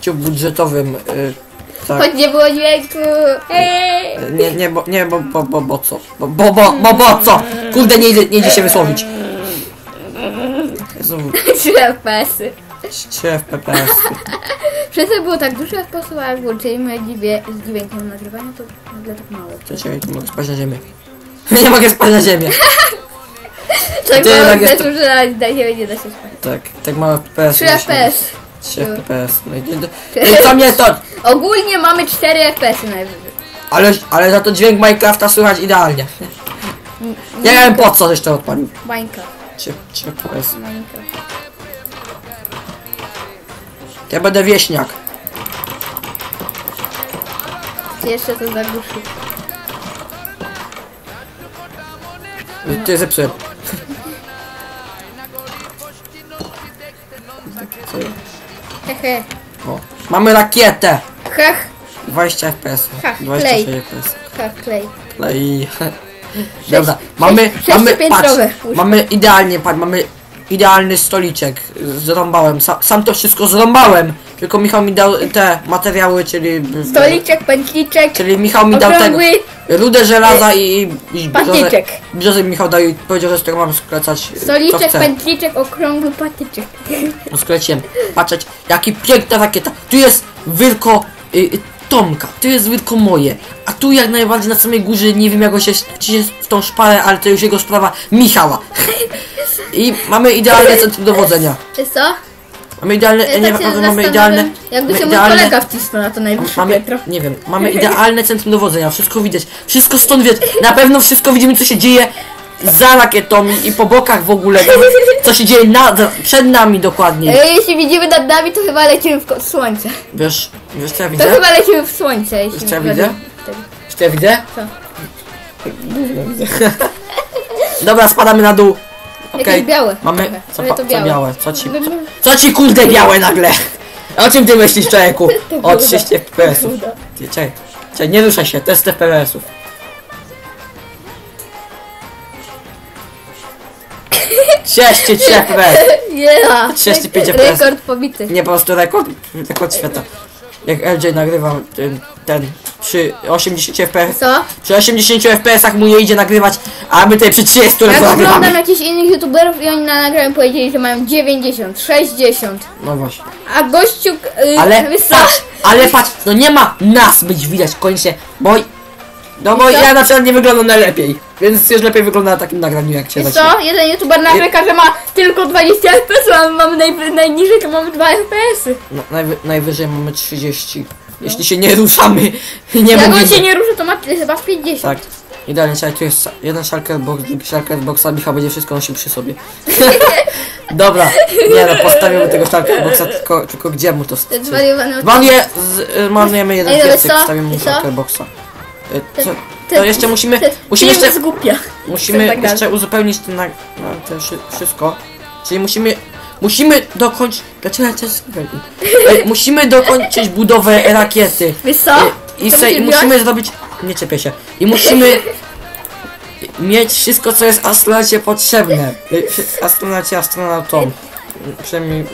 Poczuciu budżetowym. y, Tak. Choć nie było dźwięku. Eee. Y, Nie, nie, bo, nie, bo, bo, bo, bo co? Bo, bo, bo, bo, bo co? Kurde, nie, idzie- nie idzie się wysłowić. Jezu, 3 FPS-y. 3 FPS. Przez było tak dużo FPS-ów, a jak włączyliśmy z dźwiękiem nagrywania, to nagle tak mało. Czekaj, tu mogę spać na ziemię. Nie mogę spać na ziemię. Tak mało FPS-ów, że na siebie nie da się spać. Tak, tak mało FPS. 3 FPS. 3 FPS. No i, i co mnie to? Ogólnie mamy 4 FPS-y najwyżej. Ale, ale za to dźwięk Minecrafta słychać idealnie. Ja nie wiem po co jeszcze odpalił. Minecraft. 3, 3 FPS. Minecraft. Ja będę wieśniak. Jeszcze to zagłuszy. Ty zepsułem. Hehe. O. Mamy rakietę! Hech. 20 FPS. Ha, 26 klej. FPS. Hech, klej. Klej. Dobra, mamy, mamy, patrz, sześciopiętrowe łóżko. mamy idealnie, patrz, mamy idealny stoliczek. Zrąbałem, Sa, sam to wszystko zrąbałem. Tylko Michał mi dał te materiały, czyli... Stoliczek, pętliczek, Czyli Michał mi dał tego. okrągły Rudę żelaza i... i patyczek. Brzozę Michał dał i powiedział, że z tego mam sklecać. co Stoliczek, chcę. pętliczek, okrągły patyczek. No skleciłem. Patrzeć, jaki piękna rakieta. Tu jest wyrko y, y, Tomka, tu jest wyrko moje. A tu jak najbardziej na samej górze, nie wiem jak on się wciśnie w tą szparę, ale to już jego sprawa, Michała. I mamy idealne centrum dowodzenia. Czy co? Mamy idealne, Ja nie tak naprawdę mamy idealne... Jakby się mój idealne- kolega wcisnął na to najwyższe Mamy, piętro. nie wiem, mamy idealne centrum dowodzenia, wszystko widać, wszystko stąd widać, na pewno wszystko widzimy co się dzieje za rakietą i- po bokach w ogóle, co się dzieje na, przed nami dokładnie. Jeśli widzimy nad nami, to chyba lecimy w słońce. Wiesz, wiesz co ja To widzę? chyba lecimy w słońce. Jeśli co ja widzę? Wiesz co ja widzę? Co? Dobra, spadamy na dół. Okej, białe. mamy, trochę. co, Trochę pa, to co białe. białe, co ci, co, co ci kurde białe nagle? O czym ty myślisz człowieku? O Buda. 30 FPS-ów. Ty, Czekaj, czekaj, nie ruszaj się, test FPS-ów. Trzy FPS. Yeah. 35 FPS. Rekord pobity. Nie, po prostu rekord, rekord świata. Jak LJ nagrywał ten, ten przy 80 FPS. Co? Przy 80 FPS-ach mu nie idzie nagrywać, a my tutaj przy 30 Ja raz oglądam nagrywamy. jakichś innych youtuberów i oni na nagraniu powiedzieli, że mają 90, 60. No właśnie. A gościu yy, Ale wysa- patrz, ale patrz, no nie ma nas być widać koniecznie, bo... No bo ja na przykład nie wyglądam najlepiej, więc już lepiej wygląda na takim nagraniu jak się Wiesz zacznie. co? Jeden youtuber narzeka, że ma tylko 20 FPS, a my mamy naj, najniżej to mamy 2 FPS. No, najwy, najwyżej mamy 30. Jeśli się nie ruszamy, nie Jak on mówimy. się nie ruszy, to ma chyba z 50. Tak. Idealnie, czekaj, tu jest jeden shulker box, drugi shulker box, a Michał będzie wszystko nosił przy sobie. Dobra, nie no, postawimy tego shulker boxa, tylko, tylko gdzie mu to zwariowany Zmarnuję, z, y, marnujemy jeden Ej, no piecyk, co? wstawimy mu co? shulker boxa. Y, Co, to jeszcze musimy, musimy jeszcze, musimy tak dalej. jeszcze uzupełnić ten, na, na te wszy- wszystko. Czyli musimy, musimy dokończyć, dlaczego ja też Ej, Musimy dokończyć budowę rakiety. Wiesz co? Y, I, Co se, i musimy zrobić, nie czepię się, i musimy mieć wszystko co jest astronaucie potrzebne. Y, Astronaucie, astronautom. Przynajmniej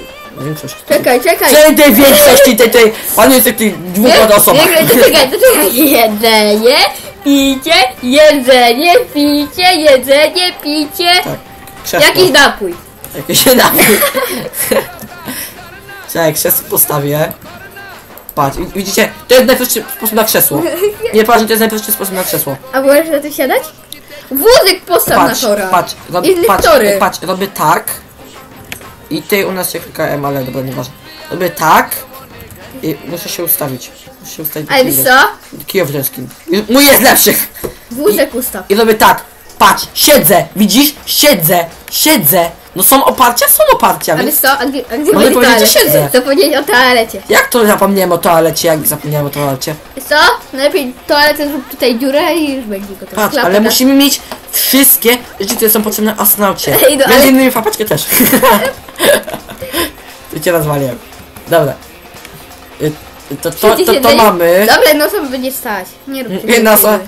większość. Czekaj, czekaj. Przynajmniej tej większości tej, tej, pan jest tych dwóch osobach. nie, Czekaj, to czekaj. Jedzenie, picie, jedzenie, picie, jedzenie, picie. Tak, krzesło. Jakiś napój. Jakieś napój. Czekaj, krzesło postawię. Patrz, widzicie, to jest najprostszy sposób na krzesło. Nie, patrz, to jest najprostszy sposób na krzesło. A możesz na to siadać? Wózek postaw Patrz, na tora. patrz, rob, I patrz, patrz, robię tak. I ty u nas się klika M, ale dobra, nieważne. Robię tak. I muszę się ustawić. Muszę się ustawić. Ale wiesz co? Kijów rzęskim. I- Mój jest lepszy. Wózek ustaw. I robię tak. Patrz, siedzę, widzisz? Siedzę, siedzę. No są oparcia? Są oparcia. A Więc co? A gdzie, a gdzie Mogę będzie powiedzieć, że siedzę. Powiedzieć o toalecie? jak to zapomniałem o toalecie? Jak zapomniałem o toalecie? Co? Najlepiej toaletę zrób tutaj dziurę i już będzie gotowe. Patrz, Klapę ale na- musimy mieć wszystkie rzeczy, które są potrzebne astronaucie. Ej, no, Między ale- innymi fapaczkę też. Ty cię rozwaliłem. Dobra. Y, To, to, to, to, mamy. Dobra, no co będzie stać? Nie rób tego. Jedna osoba.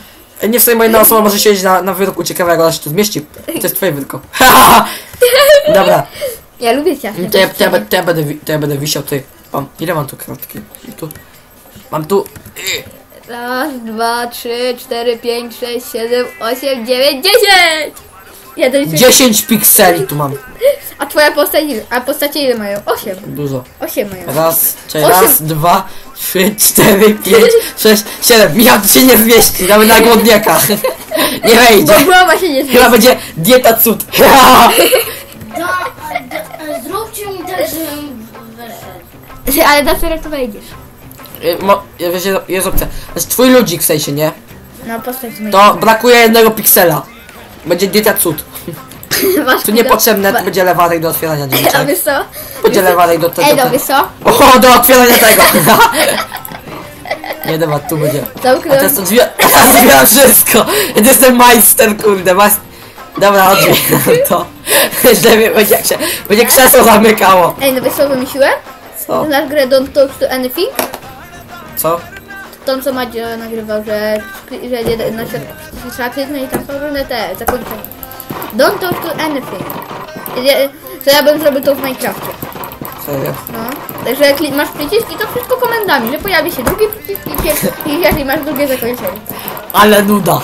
Nie w sumie jedna osoba może siedzieć na, na wyrku ciekawego, ale się tu zmieści. To jest twoje wyrko. Dobra. Ja lubię ciasne. To ja, to ja, be- to ja, będę, wi- to ja będę wisiał tutaj. Mam, ile mam tu kratki? Tu. Mam tu. y, Raz, dwa, trzy, cztery, pięć, sześć, siedem, osiem, dziewięć, dziesięć! Jeden, 10 pikseli tu mam. A twoja postać, ile- a postacie ile mają? Osiem. Dużo. Osiem mają. Raz, czyli Osiem. raz, dwa, trzy, cztery, pięć, sześć, siedem. Michał, tu się nie zmieści, nawet na głodniaka. Nie wejdzie. Bo głowa się nie zmieści. Chyba będzie dieta cud. Da, zróbcie mi tak, żebym wyszedł. Ale na serio to wejdziesz. Y, Mo, jest, jest opcja. To jest twój ludzik w sensie, nie? Na postać z To brakuje jednego piksela. Będzie dieta cud. Masz Tu niepotrzebne, to będzie lewarek do otwierania A drzwiczek. wiesz co? Będzie lewarek do tego. Ej, no wiesz co? O, do otwierania tego! Nie dobra, tu będzie. A Zamknąłem. teraz to drzwi... Otwieram wszystko! Ja jestem majster, kurde, mas... Dobra, otwieram to. Żeby będzie, jak się, będzie krzesło zamykało. Ej, no wiesz co wymyśliłem? Co? Znasz grę Don't Talk to Anything? Co? Tą co Madzio nagrywał, że, że na przykład trzeba kliknąć i tam są różne te zakończenia. Don't talk to anything. To ja bym zrobił to w Minecrafcie. Serio? No. Także jak masz przycisk i to wszystko komendami, że pojawi się drugi przycisk i, pierwszy, i jeżeli masz drugie zakończenie. Ale nuda.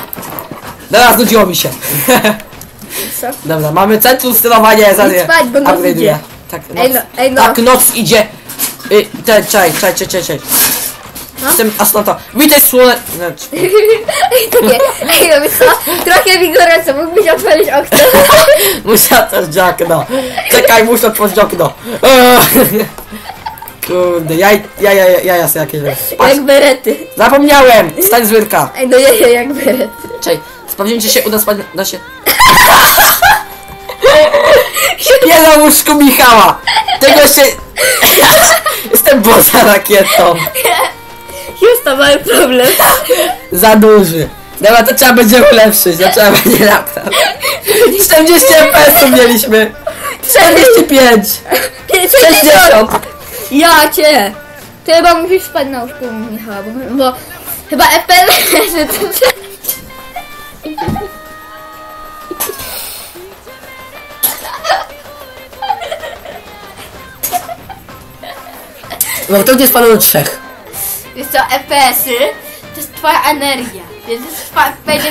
Teraz nudziło mi się. Co? Dobra, mamy centrum sterowania Idź spać, bo noc idzie. Tak, noc, Ej, no- ej, no. tak, noc idzie. Y, te, czekaj, czekaj, czekaj, czekaj. No. Jestem astronauta. Witaj słone... Znaczy, Ej, takie, ej, no wiesz co? Trochę mi gorąco, mógłbyś otworzyć okno. muszę otworzyć okno. Czekaj, muszę otworzyć okno. Kurde, jaj, jaj, jaj, jaja sobie jakieś. Patrz, Jak berety. zapomniałem! Stań z wyrka. Ej, no ja, ja jak berety. Czekaj, sprawdzimy czy się uda spać, da się... Nie na łóżku Michała! Tego się... Jestem poza rakietą. Houston, mamy problem. Za duży. Dobra, to trzeba będzie ulepszyć, to trzeba będzie naprawdę. 40 FPS mieliśmy. 45. 60. Ja cię! To chyba musisz spać na łóżku Michała, bo, bo chyba FPS to No to nie spadło do trzech. Wiesz co, FPS-y to jest twoja energia. Więc będzie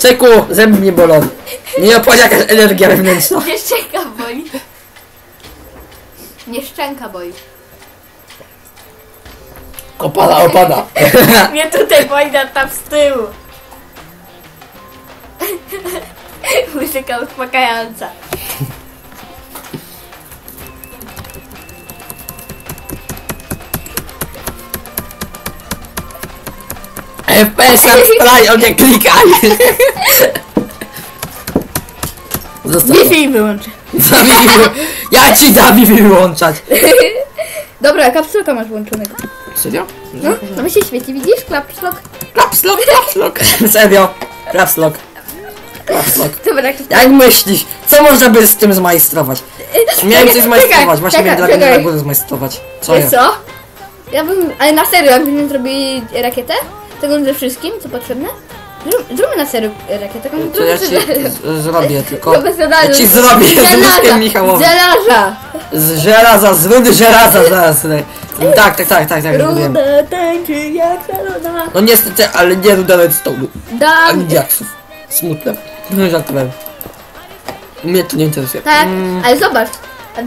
Czeku, zęby mnie bolą. Nie opłaci jakaś energia wewnętrzna. Nie szczęka boli. Nie szczęka boli. Opada, opada. Mnie tutaj boli na tam z tyłu. Muzyka uspokajająca. FPS nam spalają, nie klikaj. Zostaw. Wi-Fi wyłączę. Zabiwi, ja ci Zabiwi wyłączać. Dobra, kapsulka masz włączonego. Serio? No, no mi się świeci, widzisz? Klapslok. Klapslok, klapslok. Serio? Klapslok. Klapslok. Dobra, jak to Jak myślisz, co można by z tym zmajstrować? Miałem coś zmajstrować, właśnie miałem czekaj. na górę zmajstrować. Co jest? co? Ja bym, ale na serio, jakbyśmy zrobili rakietę, taką ze wszystkim, co potrzebne, zrób, zróbmy na serio rakietę, taką To ja ci z- zrobię, tylko... Ja ci zrobię z Żelaza, łóżkiem Michałowi. Żelaza! Z żelaza, z rudy żelaza zaraz. Tak, tak, tak, tak, tak, wiem. Ruda tańczy jak ruda. No niestety, ale nie ruda redstone'u. Dam. Ani diaksów. Smutne. No żartowałem. Mnie to nie interesuje. Tak, Mm, ale zobacz.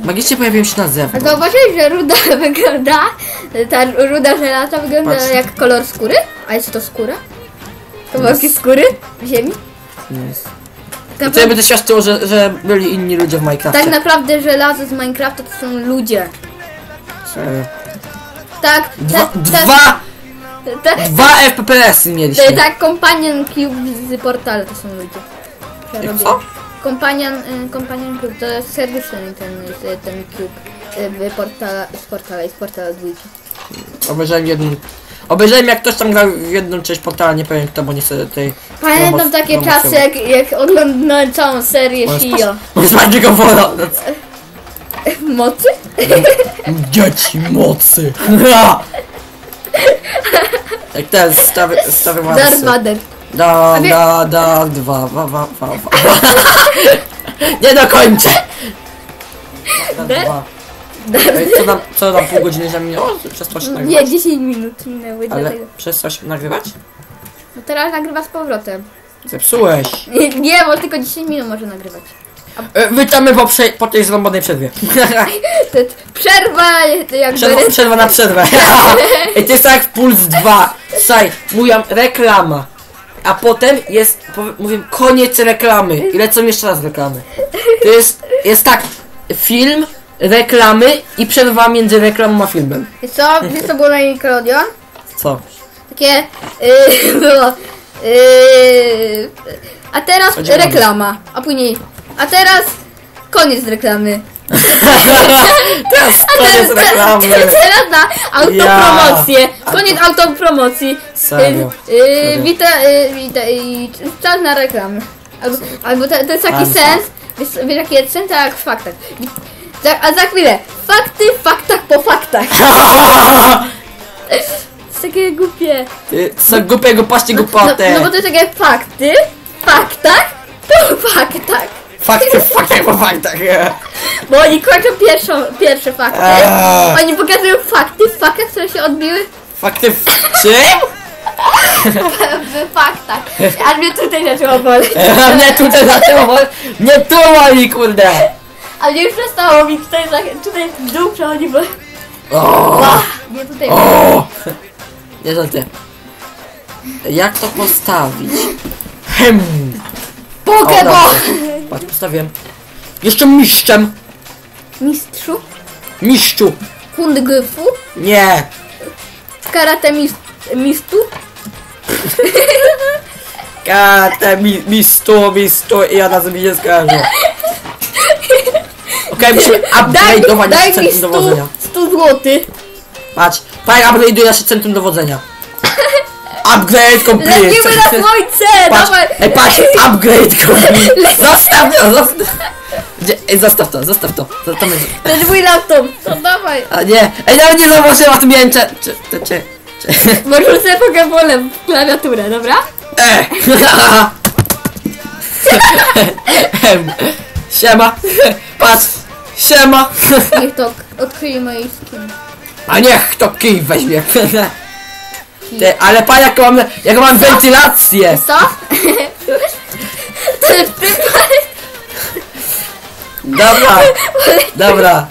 Magicznie pojawiłem się na A zewnątrz. zauważyłeś, że ruda wygląda, ta ruda żelaza wygląda Patrz. jak kolor skóry? A jest to skóra? Kawałki skóry w ziemi? Jest. Tak To ja będę świadczył, że, że byli inni ludzie w Minecrafcie. Tak naprawdę żelazo z Minecrafta to są ludzie. Tak, Dwa, tak, dwa, tak, tak, dwa FPS-y mieliśmy. tak, tak, Companion Cube z portalu to są ludzie. Ja robię. co? Companion, y, Companion Cube to jest serduszny ten, y, ten cube y, w portala, z portala i z portala dwójki. Obejrzałem jedną... Obejrzałem jak ktoś tam grał w jedną część portala, nie powiem kto, bo nie chcę tej... Pamiętam promoc- takie czasy, jak, jak oglądałem całą serię Może Shio. Może spać tylko woda. Mocy? Dzieci mocy. Jak ten stary, stary Darth. Vader. Da, wie- da, da, dwa, wa, wa, wa, wa. Nie dokończę! De- Dwa. Ej, Co nam, co nam pół godziny za minęło? Przestał się Nie, nagrywać? 10 minut minęły, Ale dlatego. się nagrywać? No teraz nagrywa z powrotem. Zepsułeś. Nie, nie, bo tylko 10 minut może nagrywać. E, Witamy po, prze, po tej zrąbanej przerwie. To jest przerwa, jakby... Przerwa, przerwa na przerwę. Ej, to jest tak jak w Puls 2. Słuchaj, mówią reklama. A potem jest, powie- mówię, koniec reklamy. I lecą jeszcze raz reklamy. To jest, jest tak, film, reklamy i przerwa między reklamą a filmem. Wiesz co, wiesz co było na Nickelodeon? Co? Takie yy, było. Yy, a teraz reklama, a później. A teraz koniec reklamy. Koniec reklamy. Teraz na autopromocję. Koniec autopromocji. Serio? Yy, yy, wita, yy, wita, yy, czas na reklamy. Albo, albo to, to jest taki sens. Wiesz, wiesz jaki jest sens? Tak jak w faktach. Za, a za chwilę. Fakty w faktach po faktach. Jest takie głupie. Ty, co głupiego paście No, głupotę. no bo to jest takie fakty, faktach, po faktach. Fakty, fakty po faktach. Bo oni kończą pierwszą, pierwsze fakty. Eee. Oni pokazują fakty w faktach, które się odbiły Fakty w czym? w faktach. Aż mnie tutaj zaczęło boleć. A mnie tutaj zaczęło, nie tu wali, kurde. A mnie już przestało mi tutaj, tutaj w dół przechodzi, bo... O, Nie tutaj. o. Nie to ty. Jak to postawić? Hem. O, Pokeball! Patrz, postawiłem. Jeszcze mistrzem. Mistrzu? Mistrzu. Kundgyfu? Nie. Karate mist, mistu? Kate, mi, mistu, mistu i ja na sobie nie skażę. Okej, musimy Daj, mi- upgrade'ować nasze centrum 100, dowodzenia. 100 złotych. Patrz, tak upgrade'uję nasze centrum dowodzenia. Upgrade complete. Lecimy na słońce! Patrz, Dawaj! ej, patrz, upgrade complete. Zostaw to, zostaw. Gdzie, ej, zostaw to, zostaw to. To, to jest mój laptop. To dawaj. A nie, ej, nawet nie zauważyłem, a tu miałem cze, cze, cze, cze, cze. Może sobie pokeballem w klawiaturę, dobra? E. Em, Siema, patrz, siema. Niech to odkryje moje skin. A niech to kij weźmie. Ty, ale pan jak mam, jak mam wentylację. Co? To jest. Dobra, dobra,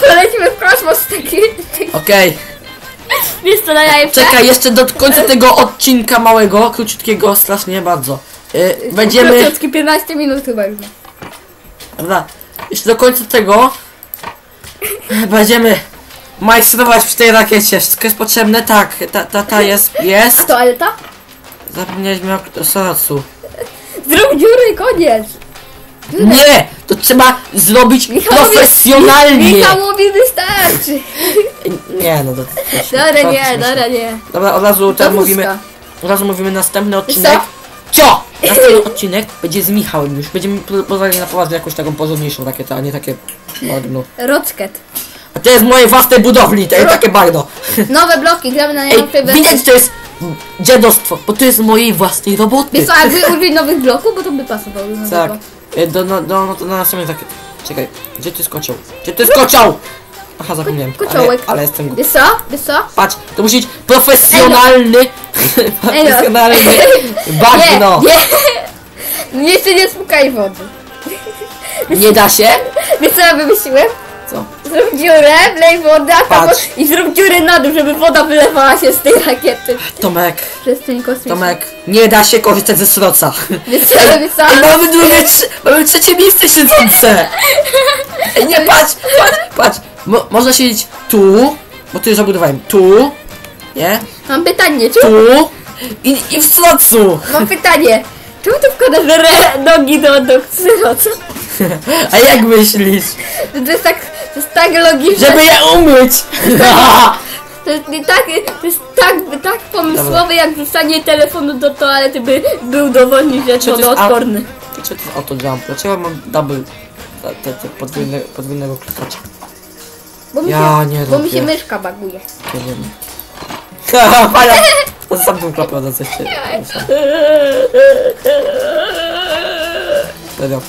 Polecimy w kosmos taki. taki- okej. Wiesz co najlepsze? Czekaj, jeszcze do końca tego odcinka małego, króciutkiego, strasznie bardzo. Y, będziemy, Króciutki, 15 minut chyba już. dobra, jeszcze do końca tego będziemy majstrować przy tej rakiecie. Wszystko jest potrzebne? Tak, ta, ta, ta jest, A jest. toaleta? Zapomnieliśmy o soracu. Zrób dziury koniec. Nie! To trzeba zrobić Michałowi- profesjonalnie! Michałowi wystarczy. Nie, no to... Dobra, to nie, dobra, nie. Dobra, od razu teraz mówimy... Od razu mówimy następny odcinek. Cio! Następny odcinek będzie z Michałem już. Będziemy po- pozwolili na poważnie jakąś taką porządniejszą rakietę, a nie takie... Bagno. Rocket. A to jest moje własnej budowli, to jest takie bagno. Nowe bloki, gramy na Ej, wersji. widać to jest dziadostwo, bo to jest mojej własnej roboty. Wiesz co, jakby użyć nowych bloków, bo to by pasowało do nowego. Tak. E, Do, no, do, no, to na następnej rakiet. Czekaj, gdzie ty jest kocioł? Gdzie ty jest kocioł? Aha, zapomniałem. Ale, Kociołek. ale jestem głupi. Wiesz co? Wiesz co? Patrz, to musi być profesjonalny, profesjonalny bagno. Nie, nie. Jeszcze nie spukaj wody. Nie da się? Wiesz co ja wymyśliłem? Co? Zrób dziurę, wlej wodę a tam Patrz. i zrób dziurę na dół, żeby woda wylewała się z tej rakiety. Tomek, Przestrzeń kosmiczna. Tomek, nie da się korzystać ze sroca. Wiesz co, wiesz co? Ej, mamy drugie, trzy, mamy trzecie miejsce siedzące. Ej, nie, patrz, patrz, patrz. Mo, można siedzieć tu, bo tu już zabudowałem. Tu, nie? Mam pytanie, czemu, Tu i, i w srocu. mam pytanie. Czemu ty wkładasz re, nogi do, do syrocu? A jak myślisz? To jest tak, to jest tak logiczne. Żeby je umyć. To jest nie tak, to jest tak, tak pomysłowe jak wrzucanie telefonu do toalety by był dowodnik, że Czy to jest wodoodporny. Dlaczego mam double te, te, te podwójne, podwójnego klikacza? Bo mi, Ja się, nie bo mi lubię. się myszka baguje. Nie wiem. To sam tą klapę na coś się. Serio.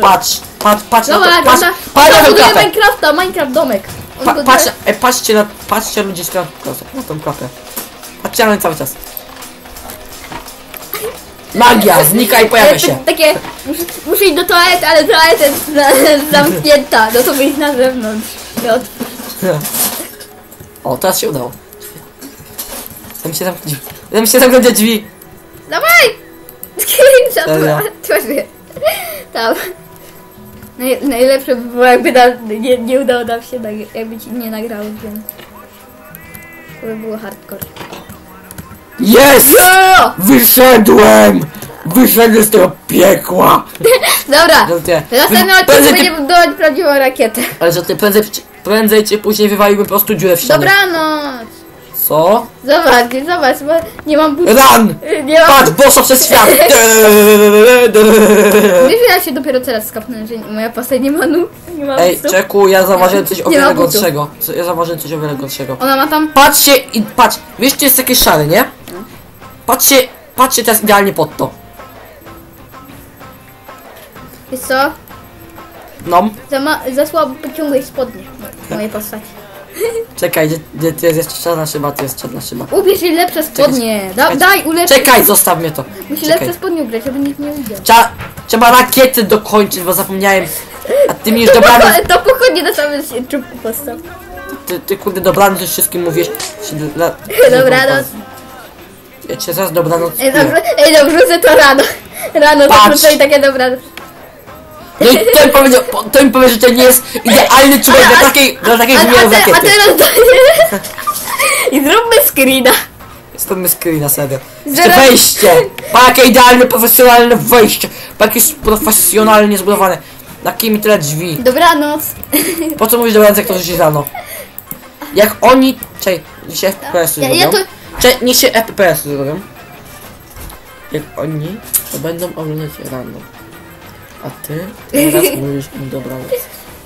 Patrz, patrz, patrz na Dobra, to, patrz, patrz na tą buduje. Minecrafta, Minecraft domek. On Pa, buduje- patrz, e, patrzcie na, patrzcie ludzie z tą na tą klapę. Patrzcie na nią cały czas. Magia, znika i pojawia się. tak- Takie, muszę, muszę iść do toalety, ale toaleta jest za- zamknięta. No to wyjść na zewnątrz. Od- O, teraz się udało. Tam się zamknąć, tam się zamknąć drzwi. Dawaj! Serio? Tworzy. Tam. Naj, najlepsze by było jakby nam, nie, nie udało nam się, jakby ci nie nagrało, więc... To by było hardcore. Jest! Jo! Wyszedłem! Wyszedłem z tego piekła! Dobra, w następnym odcinku prędzej, będziemy budować prawdziwą rakietę. ale prędzej, czy- prędzej czy później wywaliłbym po prostu dziurę w ścianie. Dobranoc! Co? Zobacz, zobacz, bo nie mam butów. Run! Nie mam Patrz, boso przez świat! Wiesz, że ja się dopiero teraz skapnę, że moja postać nie ma nóg, nie ma Ej, butów. czeku, ja zauważyłem coś o Nie ma wiele butów. gorszego. Co- Ja zauważyłem coś o wiele gorszego. Ona ma tam... Patrzcie i patrz, wiesz, tu jest takie szare, nie? Patrzcie, patrzcie teraz idealnie pod to. Wiesz co? No, Za, ma, za słabo pociągłeś spodnie mojej postaci. Czekaj, gdzie, gdzie tu jest jeszcze czarna szyba, tu jest czarna szyba. Ubierz jej lepsze spodnie. Da, Czekaj. daj, ulepsz. Czekaj, zostaw mnie to. Musi Czekaj. lepsze spodnie ubrać, żeby nikt nie widział. Trzeba, trzeba rakiety dokończyć, bo zapomniałem. A ty mi już dobranoc, Ale to pochodnie na samym się czubku postaw. ty, ty kurde dobranoc już wszystkim mówisz. Dla- Dobranoc. Ja cię zaraz dobranoc. Ej, dobrze, ej, dobrze, to rano. Rano to Patrz. i takie dobranoc. No i to mi powiedział, to mi powie, że to nie jest idealny człowiek dla takiej, dla takiej wymiaru te, a teraz I zróbmy screena. Stąd screena serio. Zaraz- wejście! Pa jakie idealne, profesjonalne wejście! Pa jakie jest profesjonalnie zbudowane. Jakie mi tyle drzwi. Dobranoc. Po co mówisz do ręce, jak to życie rano? Jak oni... Czekaj, niech się FPS-y Ja- zrobią. ja to- Czekaj, niech się FPS-y zrobią. Jak oni, to będą oglądać rano. A ty teraz mówisz im dobranoc.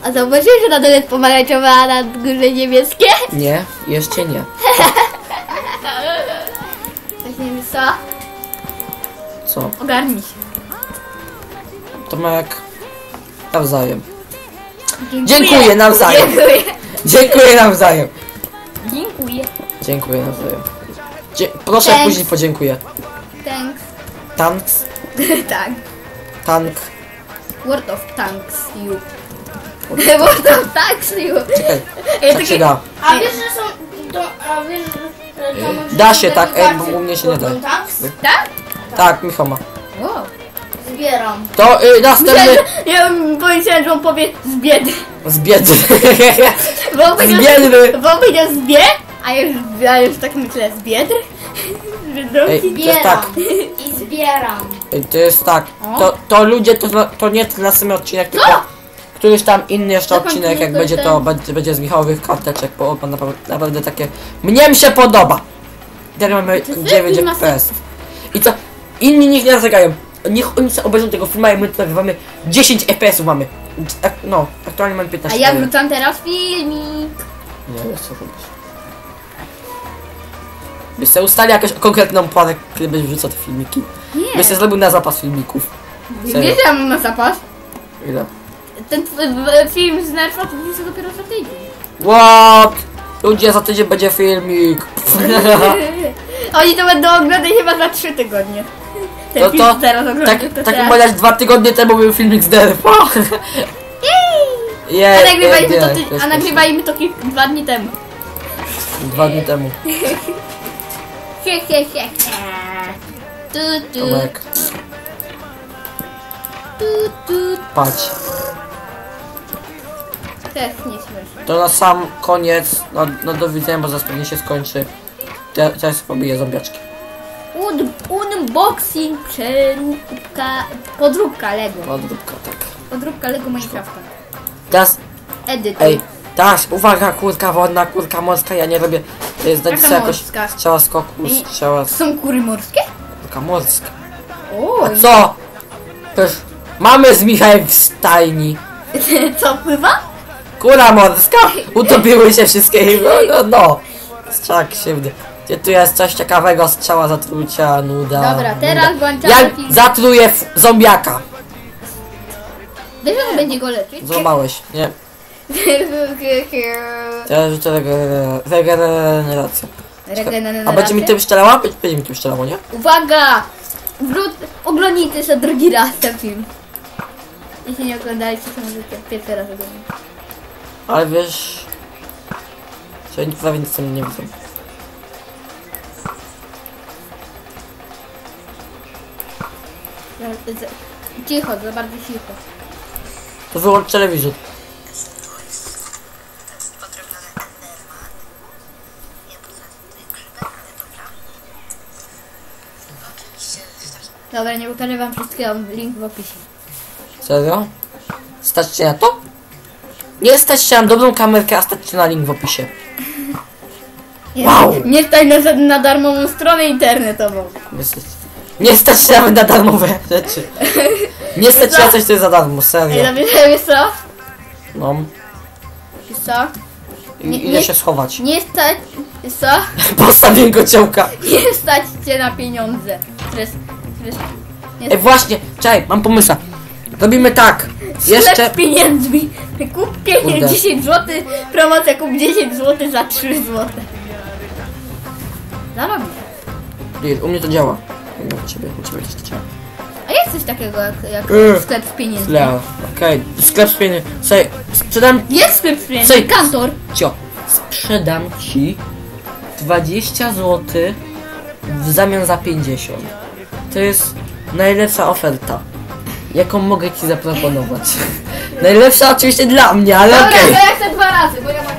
A zauważyłeś, że na dole jest pomarańczowe, a na górze niebieskie? Nie, jeszcze nie. Właśnie wiem co? Co? Ogarnij się. To ma jak... Nawzajem. Dziękuję. Dziękuję nawzajem. Dziękuję. Dziękuję nawzajem. Dziękuję. Dziękuję nawzajem. Dzie proszę, Thanks. później podziękuję. Thanks. Tanks, tak. tank. World of Tanks you. World of Tanks you. Czekaj, tak się da. A wiesz, że są... To, a wiesz, że... To może Da się tak, ej, bo u mnie się nie da. Gordon Tanks? Tak? Tak, Michał ma. Wow. Zbieram. To y, następny... Ja powiedziałem, że on powie z biedy. Z biedy. Bo on powiedział, Z biedy. Bo on powiedział z bie, a ja już, ja już tak myślę z biedronki. Ej, to tak. I zbieram. To jest tak. To, to ludzie, to, to nie ten następny odcinek, tylko któryś tam inny jeszcze odcinek, jak tylko będzie ten- to, będzie, będzie z Michałowych karteczek, bo on naprawdę, naprawdę takie... Mnie mi się podoba. Teraz mamy 9 film ma FPS. I co? Inni niech nie narzekają. Niech oni sobie obejrzą tego filmu, a my to nagrywamy 10 FPS-ów mamy. Tak, no, aktualnie mamy A 15. ja wrzucam teraz filmik. Nie, jest co robisz. Byś sobie ustalił jakąś konkretną porę, kiedy byś wrzucał te filmiki. Nie. Byś sobie zrobił na zapas filmików. Serio. Że mam na zapas? Ile? Ten film z Nerfa to jest dopiero za tydzień. What? Ludzie, za tydzień będzie filmik. Oni to będą oglądać chyba za trzy tygodnie. Ten To film to, teraz oglądam. tak, to tak teraz. umawiać dwa tygodnie temu był filmik z Derfa. A Jej, nagrywaliśmy nie, to, ty, a nagrywaliśmy to kilk, dwa dni temu. Dwa dni temu. Hie, hie, hie. Tu, tu, Tomek, tu, tu. patrz. Też nie śmieszne. To na sam koniec, no, no do widzenia, bo zaraz pewnie się skończy. Te- Teraz pobiję zombiaczki. Un, unboxing, przeróbka, podróbka Lego. Podróbka, tak. Podróbka Lego Minecrafta. Teraz Edyt. Ej, teraz uwaga, kurka wodna, kurka morska, ja nie robię. To jest dać Jaka sobie jakoś morska? strzała skoku, strzała są kury morskie? Kurka morska. O, A co? Przecież mamy z Michałem w stajni. co pływa? Kura morska, utopiły się wszystkie no, no, no. Strzała krzywdy. Gdzie tu jest coś ciekawego, strzała zatrucia, nuda. Dobra, teraz nuda. włączamy Ja film. zatruję f- zombiaka. Wiesz, że będzie go leczyć? Złamałeś. Nie. Teraz rzucę regener- regenerację. A będzie mi tym strzelała? Będzie, mi tym strzelało, nie? Uwaga! Wrót, oglądnijcie jeszcze drugi raz ten film. Jeśli nie oglądaliście, to możecie pierwszy raz oglądać. Ale wiesz... Że prawie nic tam nie za- Cicho, za bardzo cicho. To wyłącz telewizor. Dobra, nie pokażę wam wszystkiego, link w opisie. Serio? Stać cię na to? Nie stać się na dobrą kamerkę, a stać cię na link w opisie. Nie, Wow! nie stać na, na darmową stronę internetową. Nie stać, nie stać się nawet na darmowe rzeczy. Nie stać się na coś, co jest za darmo, Ej, serio. dobra, wiesz co? No. Wiesz co? I, Nie- idę się schować. Nie stać, wiesz co? Postawię kociołka. Nie stać cię na pieniądze. Stres, Ej, właśnie, czekaj, mam pomysł. Robimy tak. Jeszcze... Sklep z pieniędzmi. Kup Kurde. pieniądze 10 zł, promocja kup 10 zł za 3 zł. Zarobisz. Deal, U mnie to działa. U ciebie, u ciebie też to działa. A jest coś takiego jak, jak Mm. sklep z pieniędzmi. Źle. Okej, sklep z pieniędzmi. Słuchaj, sprzedam... Jest sklep z pieniędzmi. Słuchaj. Kantor. Cio, sprzedam ci 20 zł w zamian za 50. To jest najlepsza oferta, jaką mogę ci zaproponować. Najlepsza oczywiście dla mnie, ale Dobra, okej. to ja chcę dwa razy, bo ja mam...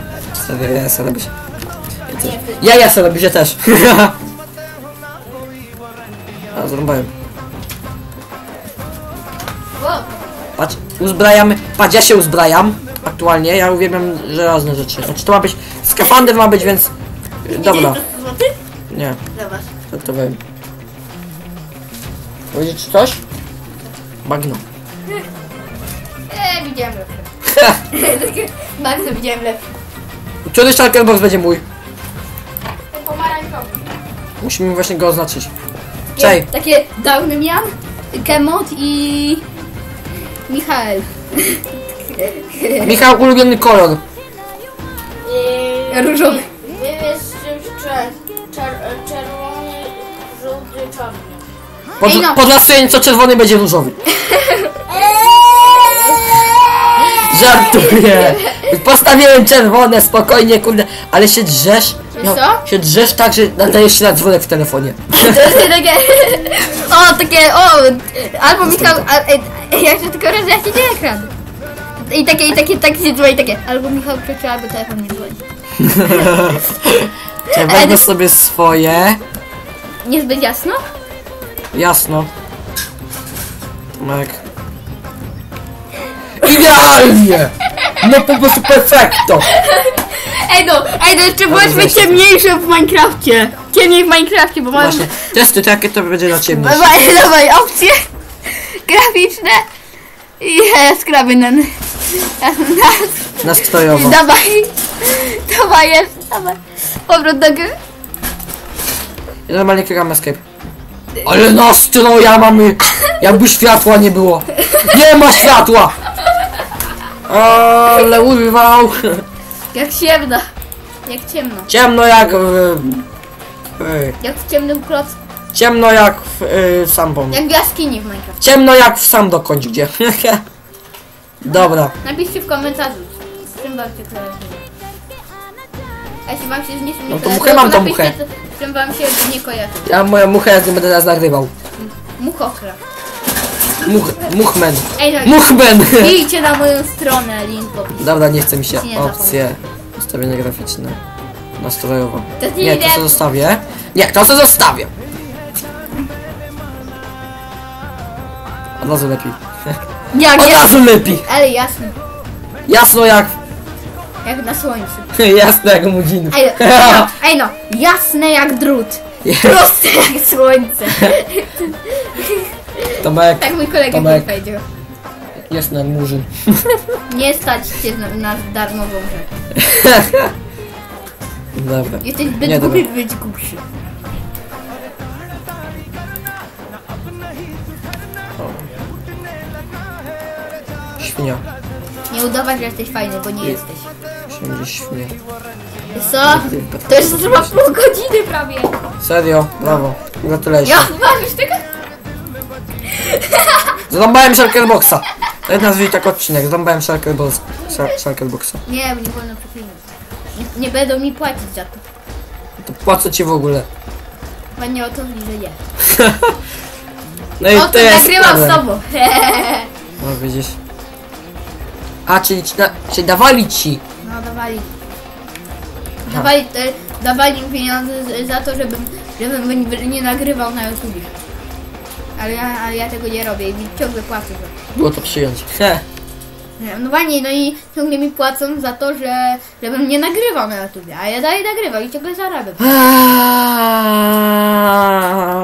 Okay. Ja sobie robię. Ty. Ja, ja sobie robię się też. A, zrąbałem. Patrz, uzbrajamy. Patrz, ja się uzbrajam. Aktualnie, ja uwielbiam żelazne rzeczy. Znaczy to ma być, skafander ma być, więc... Dobra, 10 zł? nie, Zobacz. to wiem. Ci coś? Bagno. Eee, widziałem lepsze. Bardzo widziałem lepsze. Który Shulker Box będzie mój? Ten pomarańczowy. Musimy właśnie go oznaczyć. Czej, Jest Takie Downymian, Kemot i... Michael. Michał, ulubiony kolor. Różowy. Wybierz czymś czer, czer, czerwony, żółty, czarny. Pod, Ej, no. Podlasuję, co czerwony będzie różowy. Żartuję. Postawiłem czerwone, spokojnie, kurde, ale się drzesz. Wiesz co? się drzesz tak, że nadajesz się na dzwonek w telefonie. To jest takie... O, takie, o, albo Michał, a, e, jak się tylko rozjaśni ten ekran. I takie, i takie, takie się dzwoni, takie, albo Michał krzyczy, albo telefon nie dzwoni. Ja wezmę sobie swoje. Niezbyt jasno? Jasno. Tomek. Idealnie! No po prostu perfekto! Ej no, ej no, jeszcze bądźmy bądźmy weź to. ciemniejsze w Minecrafcie. Ciemniej w Minecrafcie, bo mam... Właśnie, testy, to jakie to będzie na ciemność? Dawaj, dawaj, opcje graficzne i skraby na... na, na Nastrojowo. dawaj, dawaj, jest, dawaj. Powrót do gry. Ja normalnie klikam escape. Ale nastroja mamy! Jakby światła nie było. Nie ma światła! Ale urwał! Jak ciemno. Jak ciemno. Ciemno jak... w- ej, Jak w ciemnym klocku. Ciemno jak w y, Sambon. Jak w jaskini w Minecraft. Ciemno jak w sam dokądź gdzie. Dobra. Napiszcie w komentarzu, z czym wam się kojarzy. A jeśli wam się z niczym nie No to kojarzy, muchę mam, to napiszcie, muchę. co- z czym wam się nie kojarzy. Ja moja mucha jak nie będę nas nagrywał. Muchokra. Much, muchmen. Ej no, Muchmen! idźcie na moją stronę, link w opisie. Dobra, nie chce mi się. Nie Opcje. Ustawienie graficzne. Nastrojowo. To nie Nie, to idę. co zostawię. Nie, to co zostawię. Od razu lepiej. Jak Od razu lepiej. ale jasno. Jasno jak... Jak na słońcu. Jasno jak mudzin. Ej, ej, no, ej no, jasne jak drut. Proste jak słońce. Tomek, Tak mój kolega mi Tomek. powiedział. jasno jak murzyn. Nie stać cię na, na darmową rzecz. Dobra. Jesteś zbyt Nie, głupi, dobra. by być głupszy. świnia. Nie udawaj, że jesteś fajny, bo nie jesteś. Wszędzie co? To już trwa pół godziny prawie. Serio, brawo. Ja, masz tego? Zrąbałem Shulker Boxa. To jest nazwij tak odcinek. Zrąbałem Shulker Box- Shul- Shulker Boxa. Nie, bo nie wolno przeklinać. Nie, nie będą mi płacić za to. To płacę ci w ogóle. Chyba nie o to chodzi, że nie. No i O, to jest nagrywam z problem. tobą. No widzisz. A, czyli, ci da, czyli dawali ci. No, dawali. Dawali, e, dawali mi pieniądze za to, żebym, żebym nie- nie nagrywał na YouTube. Ale ja, ale ja tego nie robię i mi ciągle płacą za to. Było to przyjąć. He. No właśnie, no i ciągle mi płacą za to, że żebym nie nagrywał na YouTube, a ja dalej nagrywam i ciągle zarabiam.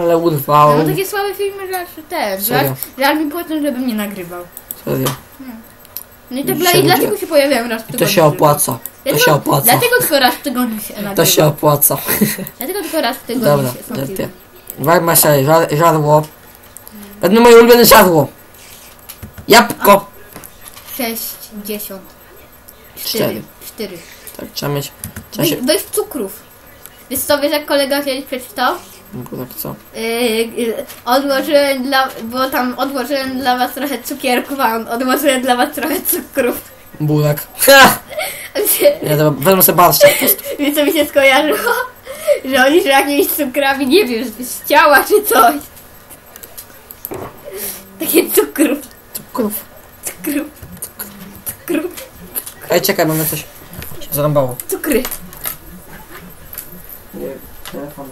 Ale Ja urwał. mam takie słabe filmy, że Serio? że aż mi płacą, żebym nie nagrywał. Serio. No i, tak dla, ludzie- dlatego się pojawiają raz w To tygodniu. się opłaca. To Dlatego- się opłaca. Dlatego tylko raz w tygodniu się nagrywa. To się opłaca. Dlatego tylko raz w tygodniu Dobra, się są filmy. Wajma się, żar, żarło. Jedno moje ulubione żarło. Jabłko. 6, 10, Cztery. 4, 4. Tak, trzeba mieć. Trzeba Weź, się... weź cukrów. Wiesz co, wiesz jak kolega kiedyś przeczytał? Tak co? Yy, yy, odłożyłem dla, bo tam odłożyłem dla was trochę cukierków, a on odłożyłem dla was trochę cukrów. Ha! Się- Ja to wezmę sobie barszcz po prostu. Wiesz co mi się skojarzyło? Że oni że jakimiś cukrami, nie wiem, z ciała czy coś. Takie cukrów, Cukrów. cukrów, cukrów, Ej, czekaj, mnie coś zarąbało. cukry. Nie, telefon.